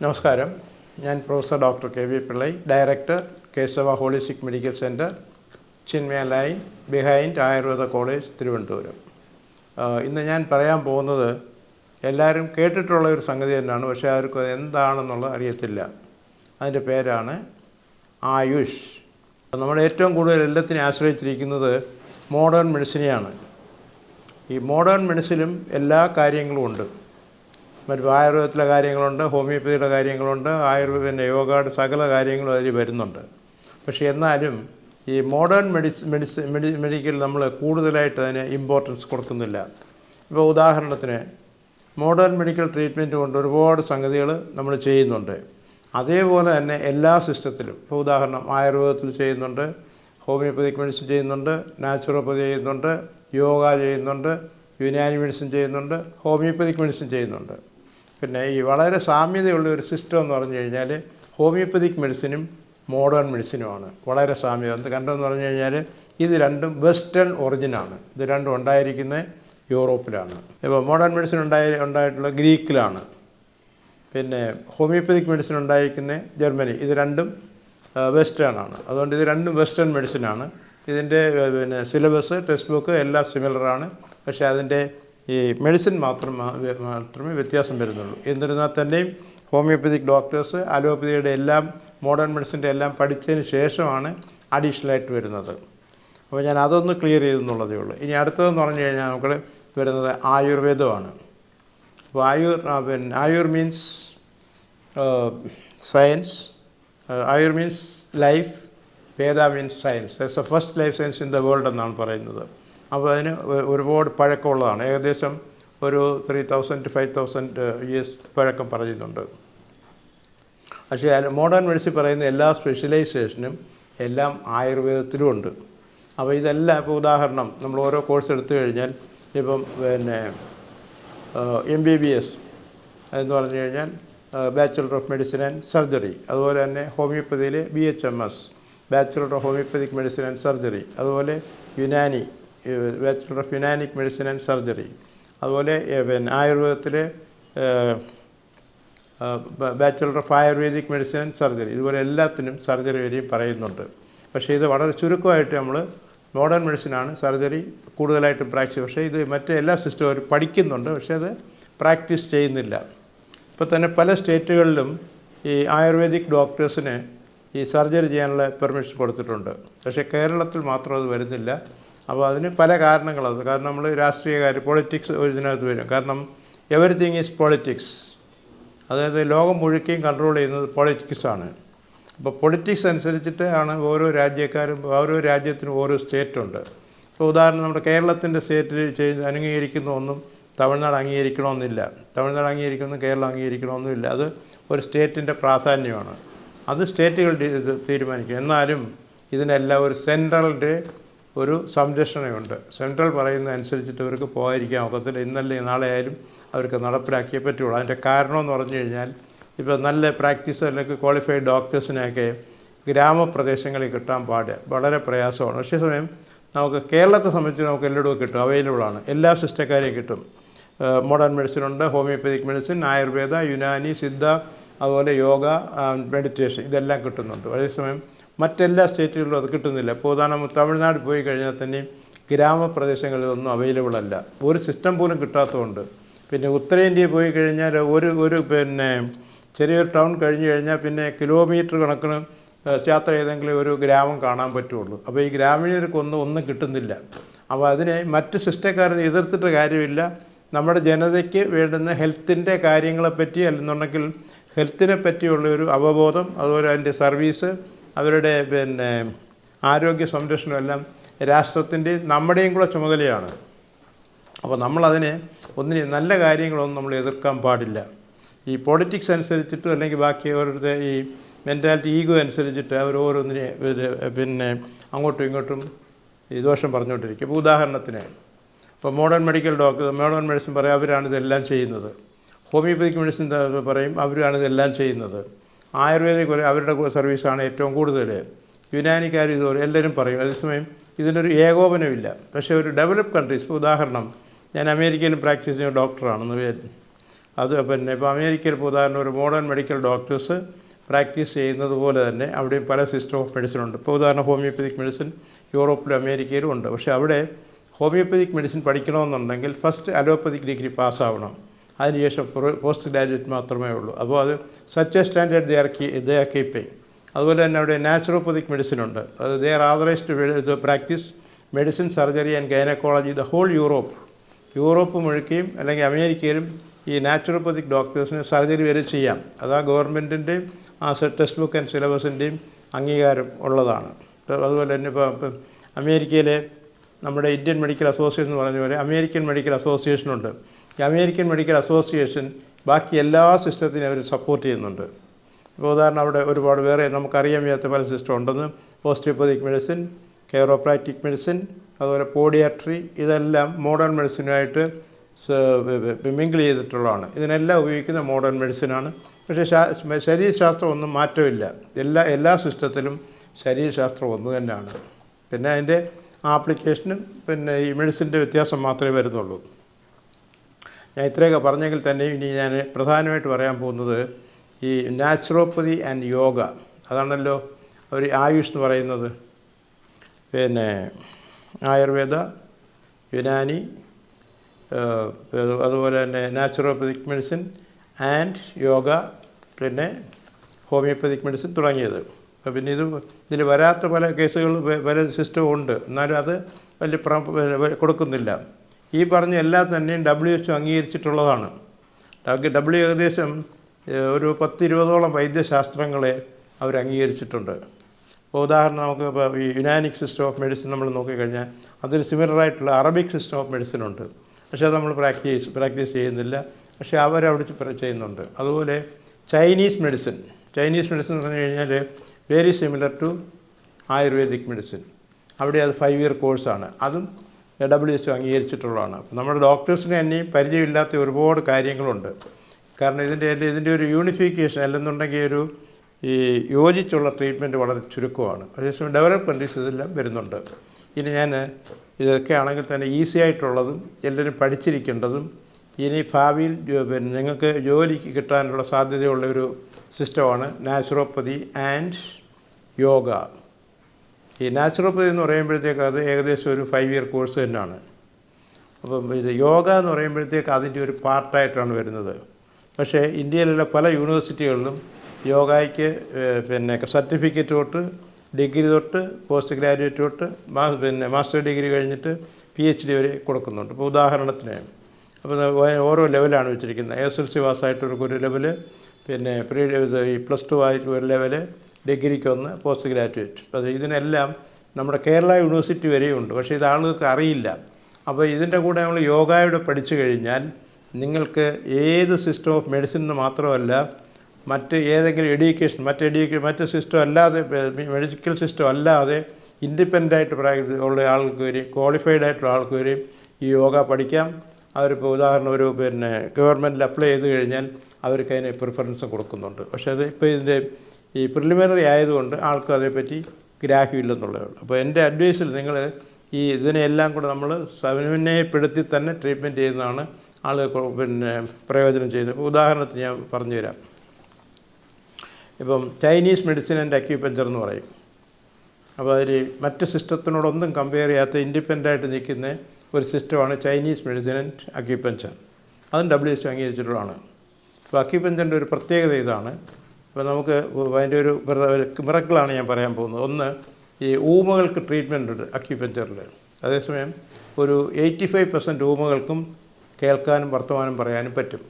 നമസ്കാരം. ഞാൻ professor doctor K V Pillai director Keshava holistic medical centre Chinmaya lane behind Ayurveda college Thiruvananthapuram. ഇന്ന് ഞാൻ പറയാൻ പോകുന്നത് എല്ലാവരും കേട്ടിട്ടുള്ള ഒരു സംഗതി തന്നെയാണ് പക്ഷേ അവർക്ക് എന്താണെന്നുള്ളത് അറിയത്തില്ല. അതിന്റെ പേരാണ് ആയുഷ്. നമ്മൾ ഏറ്റവും കൂടുതൽ എല്ലാത്തിനെ ആശ്രയിച്ചിരിക്കുന്നത് മോഡേൺ മെഡിസിനെയാണ്. ഈ മോഡേൺ മെഡിസിനും എല്ലാ കാര്യങ്ങളും ഉണ്ട്. മറ്റു ആയുർവേദത്തിലെ കാര്യങ്ങളുണ്ട് ഹോമിയോപ്പതിയുടെ കാര്യങ്ങളുണ്ട് ആയുർവേദ യോഗയുടെ സകല കാര്യങ്ങളും അതിൽ വരുന്നുണ്ട്. പക്ഷേ എന്നാലും ഈ മോഡേൺ മെഡിസ് മെഡിസി മെഡി മെഡിക്കൽ നമ്മൾ കൂടുതലായിട്ട് അതിന് ഇമ്പോർട്ടൻസ് കൊടുക്കുന്നില്ല. ഇപ്പോൾ ഉദാഹരണത്തിന് മോഡേൺ മെഡിക്കൽ ട്രീറ്റ്മെന്റ് കൊണ്ട് ഒരുപാട് സംഗതികൾ നമ്മൾ ചെയ്യുന്നുണ്ട്. അതേപോലെ തന്നെ എല്ലാ സിസ്റ്റത്തിലും ഇപ്പോൾ ഉദാഹരണം ആയുർവേദത്തിൽ ചെയ്യുന്നുണ്ട് ഹോമിയോപ്പതിക് മെഡിസിൻ ചെയ്യുന്നുണ്ട് നാച്ചുറോപ്പതി ചെയ്യുന്നുണ്ട് യോഗ ചെയ്യുന്നുണ്ട് യുനാനി മെഡിസിൻ ചെയ്യുന്നുണ്ട് ഹോമിയോപ്പതിക് മെഡിസിൻ ചെയ്യുന്നുണ്ട്. പിന്നെ ഈ വളരെ സാമ്യതയുള്ള ഒരു സിസ്റ്റം എന്ന് പറഞ്ഞു കഴിഞ്ഞാൽ ഹോമിയോപ്പതിക് മെഡിസിനും മോഡേൺ മെഡിസിനുമാണ് വളരെ സാമ്യത. എന്ത് കണ്ടെന്ന് പറഞ്ഞു കഴിഞ്ഞാൽ ഇത് രണ്ടും വെസ്റ്റേൺ ഒറിജിനാണ് ഇത് രണ്ടും ഉണ്ടായിരിക്കുന്നത് യൂറോപ്പിലാണ്. ഇപ്പോൾ മോഡേൺ മെഡിസിൻ ഉണ്ടായി ഉണ്ടായിട്ടുള്ള ഗ്രീക്കിലാണ്. പിന്നെ ഹോമിയോപ്പതിക് മെഡിസിൻ ഉണ്ടായിരിക്കുന്നത് ജർമ്മനി. ഇത് രണ്ടും വെസ്റ്റേൺ ആണ്. അതുകൊണ്ട് ഇത് രണ്ടും വെസ്റ്റേൺ മെഡിസിനാണ് ഇതിന്റെ പിന്നെ സിലബസ് ടെക്സ്റ്റ് ബുക്ക് എല്ലാം സിമിലറാണ് പക്ഷേ അതിന്റെ ഈ മെഡിസിൻ മാത്രം മാത്രമേ വ്യത്യാസം വരുന്നുള്ളൂ. എന്നിരുന്നാൽ തന്നെയും ഹോമിയോപ്പതിക് ഡോക്ടേഴ്സ് അലോപ്പതിയുടെ എല്ലാം മോഡേൺ മെഡിസിന്റെ എല്ലാം പഠിച്ചതിന് ശേഷമാണ് അഡീഷണലായിട്ട് വരുന്നത്. അപ്പോൾ ഞാൻ അതൊന്ന് ക്ലിയർ ചെയ്തെന്നുള്ളതേ ഉള്ളൂ. ഇനി അടുത്തതെന്ന് പറഞ്ഞു കഴിഞ്ഞാൽ നമുക്ക് വരുന്നത് ആയുർവേദമാണ്. അപ്പോൾ ആയുർ പിന്നെ ആയുർ means science Ayur means life Veda means science the first life science in the world എന്നാണ് പറയുന്നത്. അപ്പോൾ അതിന് ഒരുപാട് പഴക്കമുള്ളതാണ്. ഏകദേശം ഒരു three thousand five thousand years പഴക്കം പറയുന്നുണ്ട് പക്ഷേ മോഡേൺ മെഡിസിൻ പറയുന്ന എല്ലാ സ്പെഷ്യലൈസേഷനും എല്ലാം ആയുർവേദത്തിലും ഉണ്ട്. അപ്പോൾ ഇതെല്ലാം ഇപ്പോൾ ഉദാഹരണം നമ്മൾ ഓരോ കോഴ്സ് എടുത്തു കഴിഞ്ഞാൽ ഇപ്പം പിന്നെ എം ബി ബി എസ് എന്ന് പറഞ്ഞു കഴിഞ്ഞാൽ bachelor of medicine and surgery അതുപോലെ തന്നെ ഹോമിയോപ്പതിയിൽ B H M S bachelor of homeopathic medicine and surgery അതുപോലെ Unani bachelor of Unanic medicine and surgery. അതുപോലെ പിന്നെ ആയുർവേദത്തിൽ bachelor of Ayurvedic medicine and surgery. ഇതുപോലെ എല്ലാത്തിനും സർജറി വരെയും പറയുന്നുണ്ട്. പക്ഷേ ഇത് വളരെ ചുരുക്കമായിട്ട് നമ്മൾ മോഡേൺ മെഡിസിനാണ് സർജറി കൂടുതലായിട്ടും പ്രാക്ടീസ് പക്ഷേ ഇത് മറ്റ് എല്ലാ സിസ്റ്റവും പഠിക്കുന്നുണ്ട്. പക്ഷേ അത് പ്രാക്ടീസ് ചെയ്യുന്നില്ല. ഇപ്പോൾ തന്നെ പല സ്റ്റേറ്റുകളിലും ഈ ആയുർവേദിക് ഡോക്ടേഴ്സിന് ഈ സർജറി ചെയ്യാനുള്ള പെർമിഷൻ കൊടുത്തിട്ടുണ്ട്. പക്ഷേ കേരളത്തിൽ മാത്രം അത് വരുന്നില്ല. അപ്പോൾ അതിന് പല കാരണങ്ങളത് കാരണം നമ്മൾ രാഷ്ട്രീയകാര് പൊളിറ്റിക്സ് ഒരു ഇതിനകത്ത് വരും. കാരണം എവറിത്തിങ് ഈസ് പൊളിറ്റിക്സ് അതായത് ലോകം മുഴുക്കയും കൺട്രോൾ ചെയ്യുന്നത് പൊളിറ്റിക്സാണ് അപ്പോൾ പൊളിറ്റിക്സ് അനുസരിച്ചിട്ട് ആണ് ഓരോ രാജ്യക്കാരും ഓരോ രാജ്യത്തിനും ഓരോ സ്റ്റേറ്റുണ്ട് ഇപ്പോൾ ഉദാഹരണം നമ്മുടെ കേരളത്തിന്റെ സ്റ്റേറ്റിൽ ചെയ്ത് അംഗീകരിക്കുന്ന ഒന്നും തമിഴ്നാട് അംഗീകരിക്കണമെന്നില്ല. തമിഴ്നാട് അംഗീകരിക്കണമെന്നും കേരളം അംഗീകരിക്കണമെന്നില്ല. അത് ഒരു സ്റ്റേറ്റിന്റെ പ്രാധാന്യമാണ്. അത് സ്റ്റേറ്റുകൾ തീരുമാനിക്കും. എന്നാലും ഇതിനെല്ലാം ഒരു സെൻട്രലിന്റെ ഒരു സംരക്ഷണയുണ്ട്. സെൻട്രൽ പറയുന്ന അനുസരിച്ചിട്ട് അവർക്ക് പോകാതിരിക്കാൻ ഒക്കത്തില്ല. ഇന്നല്ലേ നാളെ ആയാലും അവർക്ക് നടപ്പിലാക്കിയേ പറ്റുള്ളൂ. അതിന്റെ കാരണം എന്ന് പറഞ്ഞു കഴിഞ്ഞാൽ ഇപ്പോൾ നല്ല പ്രാക്ടീസ് അല്ലെങ്കിൽ ക്വാളിഫൈഡ് ഡോക്ടേഴ്സിനെയൊക്കെ ഗ്രാമപ്രദേശങ്ങളിൽ കിട്ടാൻ പാട്. വളരെ പ്രയാസമാണ്. പക്ഷേ സമയം നമുക്ക് കേരളത്തെ സംബന്ധിച്ച് നമുക്ക് എല്ലായിടവും കിട്ടും. അവൈലബിളാണ് എല്ലാ സിസ്റ്റക്കാരെയും കിട്ടും. മോഡേൺ മെഡിസിൻ ഉണ്ട്. ഹോമിയോപ്പതിക് മെഡിസിൻ ആയുർവേദ യുനാനി സിദ്ധ അതുപോലെ യോഗ മെഡിറ്റേഷൻ ഇതെല്ലാം കിട്ടുന്നുണ്ട്. അതേസമയം മറ്റെല്ലാ സ്റ്റേറ്റുകളിലും അത് കിട്ടുന്നില്ല. ഇപ്പോൾ ഉദാഹരണം തമിഴ്നാട് പോയി കഴിഞ്ഞാൽ തന്നെയും ഗ്രാമപ്രദേശങ്ങളിലൊന്നും അവൈലബിൾ അല്ല. ഒരു സിസ്റ്റം പോലും കിട്ടാത്തതുകൊണ്ട്. പിന്നെ ഉത്തരേന്ത്യയിൽ പോയി കഴിഞ്ഞാൽ ഒരു ഒരു പിന്നെ ചെറിയൊരു ടൗൺ കഴിഞ്ഞു കഴിഞ്ഞാൽ പിന്നെ കിലോമീറ്റർ കണക്കിന് യാത്ര ചെയ്തെങ്കിലും ഒരു ഗ്രാമം കാണാൻ പറ്റുള്ളൂ. അപ്പോൾ ഈ ഗ്രാമീണർക്കൊന്നും ഒന്നും കിട്ടുന്നില്ല. അപ്പോൾ അതിനെ മറ്റ് സിസ്റ്റക്കാരെ എതിർത്തിട്ട് കാര്യമില്ല. നമ്മുടെ ജനതയ്ക്ക് വേണ്ടുന്ന ഹെൽത്തിന്റെ കാര്യങ്ങളെപ്പറ്റി അല്ലെന്നുണ്ടെങ്കിൽ ഹെൽത്തിനെ പറ്റിയുള്ള ഒരു അവബോധം അതുപോലെ അതിന്റെ സർവീസ് അവരുടെ പിന്നെ ആരോഗ്യ സംരക്ഷണം എല്ലാം രാഷ്ട്രത്തിന്റെയും നമ്മുടെയും കൂടെ ചുമതലയാണ്. അപ്പോൾ നമ്മളതിനെ ഒന്നിനെ നല്ല കാര്യങ്ങളൊന്നും നമ്മൾ എതിർക്കാൻ പാടില്ല. ഈ പൊളിറ്റിക്സ് അനുസരിച്ചിട്ട് അല്ലെങ്കിൽ ബാക്കി അവരുടെ ഈ മെന്റാലിറ്റി ഈഗോ അനുസരിച്ചിട്ട് അവർ ഓരോന്നിനെ പിന്നെ അങ്ങോട്ടും ഇങ്ങോട്ടും ഈ ദോഷം പറഞ്ഞുകൊണ്ടിരിക്കും. ഇപ്പോൾ ഉദാഹരണത്തിന് ഇപ്പോൾ modern medical doctor modern medicine പറയും അവരാണ് ഇതെല്ലാം ചെയ്യുന്നത്. ഹോമിയോപ്പതിക് മെഡിസിൻ പറയും അവരാണ് ഇതെല്ലാം ചെയ്യുന്നത്. ആയുർവേദിക് അവരുടെ സർവീസാണ് ഏറ്റവും കൂടുതൽ യുനാനിക്കാർ ഇതുപോലെ എല്ലാവരും പറയും. അതേസമയം ഇതിനൊരു ഏകോപനമില്ല. പക്ഷേ ഒരു ഡെവലപ്പ് കൺട്രീസ് ഇപ്പോൾ ഉദാഹരണം ഞാൻ അമേരിക്കയിൽ പ്രാക്ടീസ് ചെയ്യുന്ന ഡോക്ടറാണെന്ന് പേര് അത് പിന്നെ ഇപ്പോൾ അമേരിക്കയിൽ ഇപ്പോൾ ഉദാഹരണം ഒരു മോഡേൺ മെഡിക്കൽ ഡോക്ടേഴ്സ് പ്രാക്ടീസ് ചെയ്യുന്നത് പോലെ തന്നെ അവിടെയും പല സിസ്റ്റം ഓഫ് മെഡിസിൻ ഉണ്ട്. ഇപ്പോൾ ഉദാഹരണം ഹോമിയോപ്പതിക് മെഡിസിൻ യൂറോപ്പിലും അമേരിക്കയിലും ഉണ്ട്. പക്ഷേ അവിടെ ഹോമിയോപ്പതിക് മെഡിസിൻ പഠിക്കണമെന്നുണ്ടെങ്കിൽ ഫസ്റ്റ് അലോപ്പതിക് ഡിഗ്രി പാസ്സാവണം. അതിനുശേഷം പോസ്റ്റ് ഗ്രാജുവേറ്റ് മാത്രമേ ഉള്ളൂ. അപ്പോൾ അത് such a standard they are key they are keeping അതുപോലെ തന്നെ അവിടെ നാച്ചുറോപ്പതിക് മെഡിസിൻ ഉണ്ട്. അത് they are authorise to practise medicine surgery and gynaecology the whole Europe Europe മുഴുക്കുകയും അല്ലെങ്കിൽ അമേരിക്കയിലും ഈ നാച്ചുറോപ്പതിക് ഡോക്ടേഴ്സിന് സർജറി വരെ ചെയ്യാം. അത് ആ ഗവൺമെന്റിന്റെയും ആ ടെക്സ്റ്റ് ബുക്ക് ആൻഡ് സിലബസിന്റെയും അംഗീകാരം ഉള്ളതാണ്. അതുപോലെ തന്നെ ഇപ്പോൾ അമേരിക്കയിലെ നമ്മുടെ ഇന്ത്യൻ മെഡിക്കൽ അസോസിയേഷൻ എന്ന് പറഞ്ഞ പോലെ അമേരിക്കൻ മെഡിക്കൽ ഈ അമേരിക്കൻ മെഡിക്കൽ അസോസിയേഷൻ ബാക്കി എല്ലാ സിസ്റ്റത്തിനും അവർ സപ്പോർട്ട് ചെയ്യുന്നുണ്ട്. ഇപ്പോൾ ഉദാഹരണം അവിടെ ഒരുപാട് വേറെ നമുക്കറിയാൻ വയ്യാത്ത പല സിസ്റ്റം ഉണ്ടെന്ന്. ഓസ്റ്റിയോപ്പതിക് മെഡിസിൻ കെയറോപ്രാക്റ്റിക് മെഡിസിൻ അതുപോലെ പോഡിയാട്രി ഇതെല്ലാം മോഡേൺ മെഡിസിനുമായിട്ട് മിങ്കിൾ ചെയ്തിട്ടുള്ളതാണ്. ഇതിനെല്ലാം ഉപയോഗിക്കുന്ന മോഡേൺ മെഡിസിനാണ്. പക്ഷേ ശരീരശാസ്ത്രം ഒന്നും മാറ്റമില്ല. എല്ലാ എല്ലാ സിസ്റ്റത്തിലും ശരീരശാസ്ത്രം ഒന്ന് തന്നെയാണ്. പിന്നെ അതിന്റെ ആപ്ലിക്കേഷനും പിന്നെ ഈ മെഡിസിന്റെ വ്യത്യാസം മാത്രമേ വരുന്നുള്ളൂ. ഞാൻ ഇത്രയൊക്കെ പറഞ്ഞെങ്കിൽ തന്നെ ഇനി ഞാൻ പ്രധാനമായിട്ട് പറയാൻ പോകുന്നത് ഈ നാച്ചുറോപ്പതി ആൻഡ് യോഗ. അതാണല്ലോ ഒരു ആയുഷ് എന്ന് പറയുന്നത്. പിന്നെ ആയുർവേദ യുനാനി അതുപോലെ തന്നെ നാച്ചുറോപ്പതിക് മെഡിസിൻ ആൻഡ് യോഗ പിന്നെ ഹോമിയോപ്പതിക് മെഡിസിൻ തുടങ്ങിയത്. അപ്പോൾ പിന്നെ ഇത് ഇതിൽ വരാത്ത പല കേസുകൾ പല സിസ്റ്റവും ഉണ്ട്. എന്നാലും അത് വലിയ പ്ര കൊടുക്കുന്നില്ല. ഈ പറഞ്ഞ എല്ലാം തന്നെയും ഡബ്ല്യു എച്ച് അംഗീകരിച്ചിട്ടുള്ളതാണ്. ഡബ്ല്യു ഏകദേശം ഒരു പത്തിരുപതോളം വൈദ്യശാസ്ത്രങ്ങളെ അവർ അംഗീകരിച്ചിട്ടുണ്ട്. ഇപ്പോൾ ഉദാഹരണം നമുക്ക് ഇപ്പോൾ ഈ യുനാനിക് സിസ്റ്റം ഓഫ് മെഡിസിൻ നമ്മൾ നോക്കിക്കഴിഞ്ഞാൽ അതിന് സിമിലറായിട്ടുള്ള അറബിക് സിസ്റ്റം ഓഫ് മെഡിസിൻ ഉണ്ട്. പക്ഷേ അത് നമ്മൾ പ്രാക്ടീസ് പ്രാക്ടീസ് ചെയ്യുന്നില്ല. പക്ഷേ അവരവിടെ ചെയ്യുന്നുണ്ട്. അതുപോലെ ചൈനീസ് മെഡിസിൻ ചൈനീസ് മെഡിസിൻ എന്ന് പറഞ്ഞു കഴിഞ്ഞാൽ very similar to Ayurvedic medicine അവിടെ അത് ഫൈവ് ഇയർ കോഴ്സാണ് അതും ഡബ്ല്യു എച്ച് അംഗീകരിച്ചിട്ടുള്ളതാണ്. നമ്മുടെ ഡോക്ടേഴ്സിന് തന്നെ പരിചയമില്ലാത്ത ഒരുപാട് കാര്യങ്ങളുണ്ട്. കാരണം ഇതിന്റെ ഇതിന്റെ ഒരു യൂണിഫിക്കേഷൻ അല്ലെന്നുണ്ടെങ്കിൽ ഒരു ഈ യോജിച്ചുള്ള ട്രീറ്റ്മെന്റ് വളരെ ചുരുക്കമാണ്. അതേസമയം ഡെവലപ്പ് കൺട്രീസ് ഇതെല്ലാം വരുന്നുണ്ട്. ഇനി ഞാൻ ഇതൊക്കെ ആണെങ്കിൽ തന്നെ ഈസി ആയിട്ടുള്ളതും എല്ലാവരും പഠിച്ചിരിക്കേണ്ടതും ഇനി ഭാവിയിൽ പിന്നെ നിങ്ങൾക്ക് ജോലിക്ക് കിട്ടാനുള്ള സാധ്യതയുള്ള ഒരു സിസ്റ്റമാണ് നാച്ചുറോപ്പതി ആൻഡ് യോഗ. ഈ നാച്ചുറോപ്പതി എന്ന് പറയുമ്പോഴത്തേക്ക് അത് ഏകദേശം ഒരു ഫൈവ് ഇയർ കോഴ്സ് തന്നെയാണ്. അപ്പം ഇത് യോഗ എന്ന് പറയുമ്പോഴത്തേക്ക് അതിന്റെ ഒരു പാർട്ടായിട്ടാണ് വരുന്നത്. പക്ഷേ ഇന്ത്യയിലുള്ള പല യൂണിവേഴ്സിറ്റികളിലും യോഗയ്ക്ക് പിന്നെ സർട്ടിഫിക്കറ്റ് തൊട്ട് ഡിഗ്രി തൊട്ട് പോസ്റ്റ് ഗ്രാജുവേറ്റ് തൊട്ട് മാ പിന്നെ മാസ്റ്റർ ഡിഗ്രി കഴിഞ്ഞിട്ട് പി എച്ച് ഡി വരെ കൊടുക്കുന്നുണ്ട്. അപ്പോൾ ഉദാഹരണത്തിന് അപ്പോൾ ഓരോ ലെവലാണ് വെച്ചിരിക്കുന്നത്. എസ് എൽ സി പാസ്സായിട്ടവർക്ക് ഒരു ലെവൽ പിന്നെ പ്രീ ഈ പ്ലസ് ടു ആയിട്ട് ഒരു ലെവൽ ഡിഗ്രിക്ക് ഒന്ന് പോസ്റ്റ് ഗ്രാജുവേറ്റ് അപ്പോൾ ഇതിനെല്ലാം നമ്മുടെ കേരള യൂണിവേഴ്സിറ്റി വരെയുണ്ട് പക്ഷേ ഇത് ആളുകൾക്ക് അറിയില്ല. അപ്പോൾ ഇതിന്റെ കൂടെ നമ്മൾ യോഗയുടെ പഠിച്ചു കഴിഞ്ഞാൽ നിങ്ങൾക്ക് ഏത് സിസ്റ്റം ഓഫ് മെഡിസിൻ മാത്രമല്ല മറ്റ് ഏതെങ്കിലും എഡ്യൂക്കേഷൻ മറ്റ് എഡ്യൂക്കേഷൻ മറ്റ് സിസ്റ്റം അല്ലാതെ മെഡിക്കൽ സിസ്റ്റം അല്ലാതെ ഇൻഡിപെൻഡന്റ് ആയിട്ട് പ്രാക്ടീസ് ഉള്ള ആൾക്ക് വരെയും ക്വാളിഫൈഡ് ആയിട്ടുള്ള ആൾക്ക് വരെയും ഈ യോഗ പഠിക്കാം. അവരിപ്പോൾ ഉദാഹരണം ഒരു പിന്നെ ഗവൺമെന്റിൽ അപ്ലൈ ചെയ്ത് കഴിഞ്ഞാൽ അവർക്ക് അതിന് പ്രിഫറൻസ് കൊടുക്കുന്നുണ്ട്. പക്ഷേ അത് ഇപ്പോൾ ഇതിന്റെ ഈ പ്രിലിമിനറി ആയതുകൊണ്ട് ആൾക്കും അതേപ്പറ്റി ഗ്രാഹ്യമില്ലെന്നുള്ളതേ ഉള്ളൂ. അപ്പോൾ എന്റെ അഡ്വൈസിൽ നിങ്ങൾ ഈ ഇതിനെയെല്ലാം കൂടെ നമ്മൾ സമന്വയപ്പെടുത്തി തന്നെ ട്രീറ്റ്മെന്റ് ചെയ്യുന്നതാണ് ആളുകൾ പിന്നെ പ്രയോജനം ചെയ്യുന്നത്. ഉദാഹരണത്തിന് ഞാൻ പറഞ്ഞു പറഞ്ഞുതരാം. ഇപ്പം ചൈനീസ് മെഡിസിൻ ആൻഡ് അക്യൂപഞ്ചർ എന്ന് പറയും. അപ്പോൾ അതിൽ മറ്റ് സിസ്റ്റത്തിനോടൊന്നും കമ്പയർ ചെയ്യാത്ത ഇൻഡിപെൻഡന്റ് ആയിട്ട് നിൽക്കുന്ന ഒരു സിസ്റ്റമാണ് ചൈനീസ് മെഡിസിൻ ആൻഡ് അക്യൂപഞ്ചർ അതും ഡബ്ല്യു എച്ച് അംഗീകരിച്ചിട്ടുള്ളതാണ്. അപ്പോൾ അക്യൂപഞ്ചറിന്റെ ഒരു പ്രത്യേകത ഇതാണ്. ഇപ്പോൾ നമുക്ക് അതിന്റെ ഒരു മിറക്കിളാണ് ഞാൻ പറയാൻ പോകുന്നത്. ഒന്ന് ഈ ഊമകൾക്ക് ട്രീറ്റ്മെന്റ് ഉണ്ട് അക്യുപഞ്ചറിൽ അതേസമയം ഒരു എയ്റ്റി ഫൈവ് പെർസെന്റ് ഊമകൾക്കും കേൾക്കാനും വർത്തമാനം പറയാനും പറ്റും.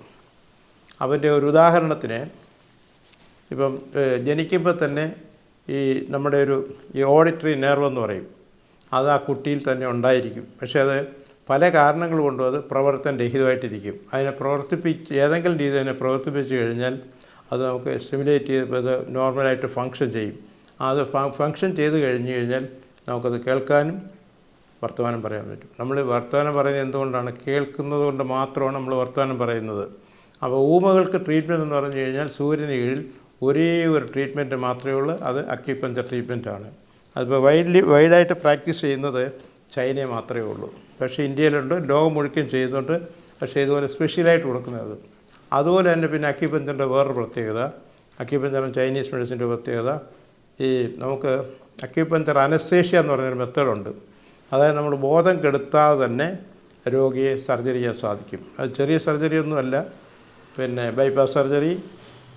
അവന്റെ ഒരു ഉദാഹരണത്തിന് ഇപ്പം ജനിക്കുമ്പോൾ തന്നെ ഈ നമ്മുടെ ഒരു ഈ ഓഡിറ്ററി നെർവ് എന്ന് പറയും. അത് ആ കുട്ടിയിൽ തന്നെ ഉണ്ടായിരിക്കും. പക്ഷേ അത് പല കാരണങ്ങൾ കൊണ്ടും അത് പ്രവർത്തന രഹിതമായിട്ടിരിക്കും അതിനെ പ്രവർത്തിപ്പിച്ച് ഏതെങ്കിലും രീതി അതിനെ പ്രവർത്തിപ്പിച്ച് കഴിഞ്ഞാൽ അത് നമുക്ക് സ്റ്റിമുലേറ്റ് ചെയ്ത് അത് നോർമലായിട്ട് ഫങ്ഷൻ ചെയ്യും. അത് ഫങ്ഷൻ ചെയ്ത് കഴിഞ്ഞ് കഴിഞ്ഞാൽ നമുക്കത് കേൾക്കാനും വർത്തമാനം പറയാൻ പറ്റും. നമ്മൾ വർത്തമാനം പറയുന്നത് എന്തുകൊണ്ടാണ്? കേൾക്കുന്നത് കൊണ്ട് മാത്രമാണ് നമ്മൾ വർത്തമാനം പറയുന്നത്. അപ്പോൾ ഊമകൾക്ക് ട്രീറ്റ്മെന്റ് എന്ന് പറഞ്ഞു കഴിഞ്ഞാൽ സൂര്യന് കീഴിൽ ഒരേ ഒരു ട്രീറ്റ്മെന്റ് മാത്രമേ ഉള്ളൂ. അത് അക്യുപഞ്ചർ ട്രീറ്റ്മെന്റാണ് അതിപ്പോൾ വൈഡ്ലി വൈഡായിട്ട് പ്രാക്ടീസ് ചെയ്യുന്നത് ചൈനയെ മാത്രമേ ഉള്ളൂ. പക്ഷേ ഇന്ത്യയിലുണ്ട്. ലോകം മുഴുക്കൻ ചെയ്യുന്നുണ്ട് പക്ഷേ ഇതുപോലെ സ്പെഷ്യലായിട്ട് കൊടുക്കുന്നത്. അതുപോലെ തന്നെ പിന്നെ അക്യുപഞ്ചറിന്റെ വേറൊരു പ്രത്യേകത. അക്യുപഞ്ചറും ചൈനീസ് മെഡിസിന്റെ പ്രത്യേകത. ഈ നമുക്ക് അക്യുപഞ്ചർ അനസ്തേഷ്യ എന്ന് പറഞ്ഞൊരു മെത്തേഡുണ്ട് അതായത് നമ്മൾ ബോധം കെടുത്താതെ തന്നെ രോഗിയെ സർജറി ചെയ്യാൻ സാധിക്കും. അത് ചെറിയ സർജറി ഒന്നുമല്ല പിന്നെ ബൈപ്പാസ് സർജറി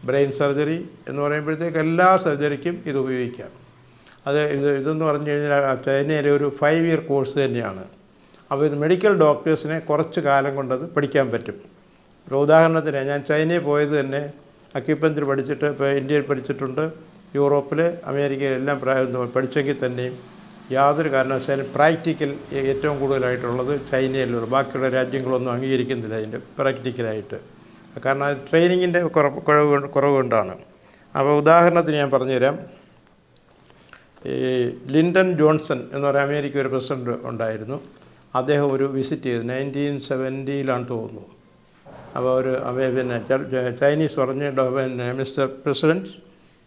ബ്രെയിൻ സർജറി എന്ന് പറയുമ്പോഴത്തേക്ക് എല്ലാ സർജറിക്കും ഇത് ഉപയോഗിക്കാം. അത് ഇത് ഇതെന്ന് പറഞ്ഞു കഴിഞ്ഞാൽ ചൈനയിലെ ഒരു ഫൈവ് ഇയർ കോഴ്സ് തന്നെയാണ്. അപ്പോൾ ഇത് മെഡിക്കൽ ഡോക്ടേഴ്സിനെ കുറച്ച് കാലം കൊണ്ടത് പഠിക്കാൻ പറ്റും. ഇപ്പോൾ ഉദാഹരണത്തിന് ഞാൻ ചൈനയിൽ പോയത് തന്നെ അക്യുപഞ്ചർ പഠിച്ചിട്ട് ഇപ്പോൾ ഇന്ത്യയിൽ പഠിച്ചിട്ടുണ്ട് യൂറോപ്പിൽ അമേരിക്കയിലെല്ലാം പ്രായ- പഠിച്ചെങ്കിൽ തന്നെയും യാതൊരു കാരണവശാലും പ്രാക്ടിക്കൽ ഏറ്റവും കൂടുതലായിട്ടുള്ളത് ചൈനയിലുള്ള ബാക്കിയുള്ള രാജ്യങ്ങളൊന്നും അംഗീകരിക്കുന്നില്ല അതിന്റെ പ്രാക്ടിക്കലായിട്ട്. കാരണം അത് ട്രെയിനിങ്ങിന്റെ കുറവ് കുറവ് കൊണ്ട് കുറവ് കൊണ്ടാണ് അപ്പോൾ ഉദാഹരണത്തിന് ഞാൻ പറഞ്ഞുതരാം. ഈ ലിൻഡൻ ജോൺസൺ എന്ന് പറയുന്ന അമേരിക്ക ഒരു പ്രസിഡന്റ് ഉണ്ടായിരുന്നു. അദ്ദേഹം ഒരു വിസിറ്റ് ചെയ്തു. നയന്റീൻ സെവന്റിയിലാണ് തോന്നുന്നു. അപ്പോൾ ഒരു അവ- പിന്നെ ചൈനീസ് പറഞ്ഞ് "ഡോ- പിന്നെ മിസ്റ്റർ പ്രസിഡന്റ്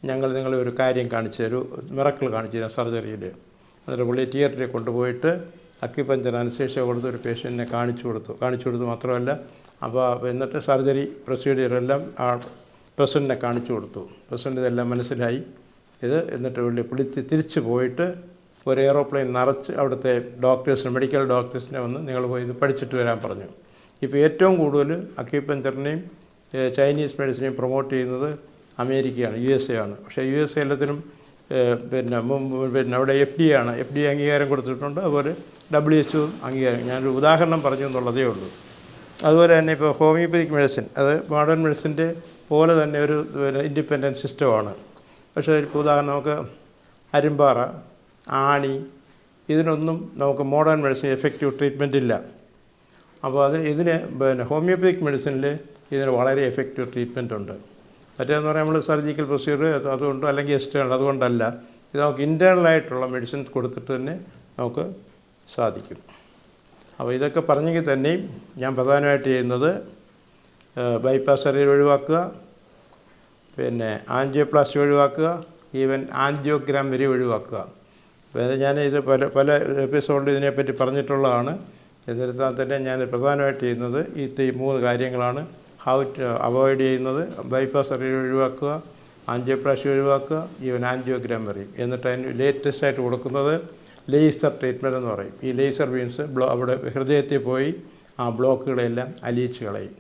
ഞങ്ങൾ നിങ്ങളെ ഒരു കാര്യം കാണിച്ചു തരൂ മിറക്കിൾ കാണിച്ചു തരാം സർജറിയിൽ. എന്നിട്ട് പുള്ളി തിയേറ്ററിൽ കൊണ്ടുപോയിട്ട് അക്യുപഞ്ചർ അനുശേഷ കൊടുത്ത് ഒരു പേഷ്യന്റിനെ കാണിച്ചു കൊടുത്തു. കാണിച്ചു കൊടുത്തു മാത്രമല്ല അപ്പോൾ എന്നിട്ട് സർജറി പ്രൊസീഡിയറെല്ലാം ആ പ്രസിഡന്റിനെ കാണിച്ചു കൊടുത്തു. പ്രസിഡന്റ് ഇതെല്ലാം മനസ്സിലായി. ഇത് എന്നിട്ട് പുള്ളി പിടിച്ച് തിരിച്ച് പോയിട്ട് ഒരു എയറോപ്ലെയിൻ നിറച്ച് അവിടുത്തെ ഡോക്ടേഴ്സിന് മെഡിക്കൽ ഡോക്ടേഴ്സിനെ വന്ന് നിങ്ങൾ പോയി ഇത് പഠിച്ചിട്ട് വരാൻ പറഞ്ഞു. ഇപ്പോൾ ഏറ്റവും കൂടുതൽ അക്യുപഞ്ചറിനെയും ചൈനീസ് മെഡിസിനെയും പ്രൊമോട്ട് ചെയ്യുന്നത് അമേരിക്കയാണ് യു എസ് എ ആണ്. പക്ഷേ യു എസ് എ എല്ലാത്തിനും പിന്നെ പിന്നെ അവിടെ എഫ് ഡി ആണ്. എഫ് ഡി അംഗീകാരം കൊടുത്തിട്ടുണ്ട്. അതുപോലെ ഡബ്ല്യു എച്ച് അംഗീകാരം. ഞാനൊരു ഉദാഹരണം പറഞ്ഞു എന്നുള്ളതേ ഉള്ളൂ. അതുപോലെ തന്നെ ഇപ്പോൾ ഹോമിയോപ്പതിക് മെഡിസിൻ അത് മോഡേൺ മെഡിസിന്റെ പോലെ തന്നെ ഒരു ഇൻഡിപെൻഡന്റ് സിസ്റ്റമാണ്. പക്ഷേ ഇപ്പോൾ ഉദാഹരണം നമുക്ക് അരിമ്പാറ ആണി ഇതിനൊന്നും നമുക്ക് മോഡേൺ മെഡിസിൻ എഫക്റ്റീവ് ട്രീറ്റ്മെന്റ് ഇല്ല അപ്പോൾ അത് ഇതിന് പിന്നെ ഹോമിയോപ്പതിക് മെഡിസിനിൽ ഇതിന് വളരെ എഫക്റ്റീവ് ട്രീറ്റ്മെന്റ് ഉണ്ട്. മറ്റേന്ന് പറയാൻ നമ്മൾ സർജിക്കൽ പ്രൊസീജിയർ അതുകൊണ്ട് അല്ലെങ്കിൽ എക്സ്റ്റേണൽ അതുകൊണ്ടല്ല. ഇത് നമുക്ക് ഇന്റേണലായിട്ടുള്ള മെഡിസിൻസ് കൊടുത്തിട്ട് തന്നെ നമുക്ക് സാധിക്കും. അപ്പോൾ ഇതൊക്കെ പറഞ്ഞെങ്കിൽ തന്നെയും ഞാൻ പ്രധാനമായിട്ട് ചെയ്യുന്നത് ബൈപ്പാസ് സർജറി ഒഴിവാക്കുക പിന്നെ ആൻജിയോപ്ലാസ്റ്റി ഒഴിവാക്കുക ഈവൻ ആൻജിയോഗ്രാം വരെ ഒഴിവാക്കുക. അതായത് ഞാൻ ഇത് പല പല എപ്പിസോഡിൽ ഇതിനെപ്പറ്റി പറഞ്ഞിട്ടുള്ളതാണ്. തന്നെ ഞാൻ പ്രധാനമായിട്ട് ചെയ്യുന്നത് ഈ മൂന്ന് കാര്യങ്ങളാണ്. ഹൗ അവോയ്ഡ് ചെയ്യുന്നത് ബൈപ്പാസ് സർജറി ഒഴിവാക്കുക ആൻജിയോപ്ലാസ്റ്റി ഒഴിവാക്കുക ഈവൻ ആൻജിയോഗ്രാം പറയും എന്നിട്ട് അതിന് ലേറ്റസ്റ്റ് ആയിട്ട് കൊടുക്കുന്നത് ലേസർ ട്രീറ്റ്മെന്റ് എന്ന് പറയും. ഈ ലേസർ മീൻസ് ബ്ലോ അവിടെ ഹൃദയത്തിൽ പോയി ആ ബ്ലോക്കുകളെല്ലാം അലിയിച്ച് കളയും.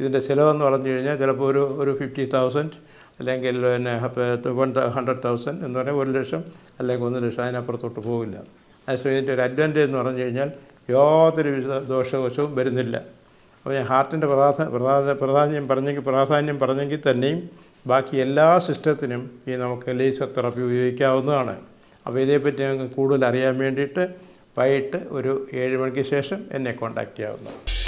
ഇതിന്റെ ചിലവെന്ന് പറഞ്ഞു കഴിഞ്ഞാൽ ചിലപ്പോൾ ഒരു ഒരു ഫിഫ്റ്റി തൗസൻഡ് അല്ലെങ്കിൽ പിന്നെ വൺ ഹൺഡ്രഡ് തൗസൻഡ് എന്ന് പറഞ്ഞാൽ ഒരു ലക്ഷം അല്ലെങ്കിൽ ഒന്ന് ലക്ഷം അതിനപ്പുറത്തോട്ട് പോകില്ല. ഇതിന്റെ ഒരു അഡ്വാന്റേജ് എന്ന് പറഞ്ഞു കഴിഞ്ഞാൽ യാതൊരു വിധ ദോഷവശവും വരുന്നില്ല. അപ്പോൾ ഞാൻ ഹാർട്ടിന്റെ പ്രധാന പ്രധാന പ്രാധാന്യം പറഞ്ഞെങ്കിൽ പ്രാധാന്യം പറഞ്ഞെങ്കിൽ തന്നെയും ബാക്കി എല്ലാ സിസ്റ്റത്തിനും ഈ നമുക്ക് ലേസർ തെറപ്പി ഉപയോഗിക്കാവുന്നതാണ്. അപ്പോൾ ഇതേപ്പറ്റി ഞങ്ങൾക്ക് കൂടുതൽ അറിയാൻ വേണ്ടിയിട്ട് വൈകിട്ട് ഒരു ഏഴ് മണിക്ക് ശേഷം എന്നെ കോൺടാക്റ്റ് ചെയ്യാവുന്നതാണ്.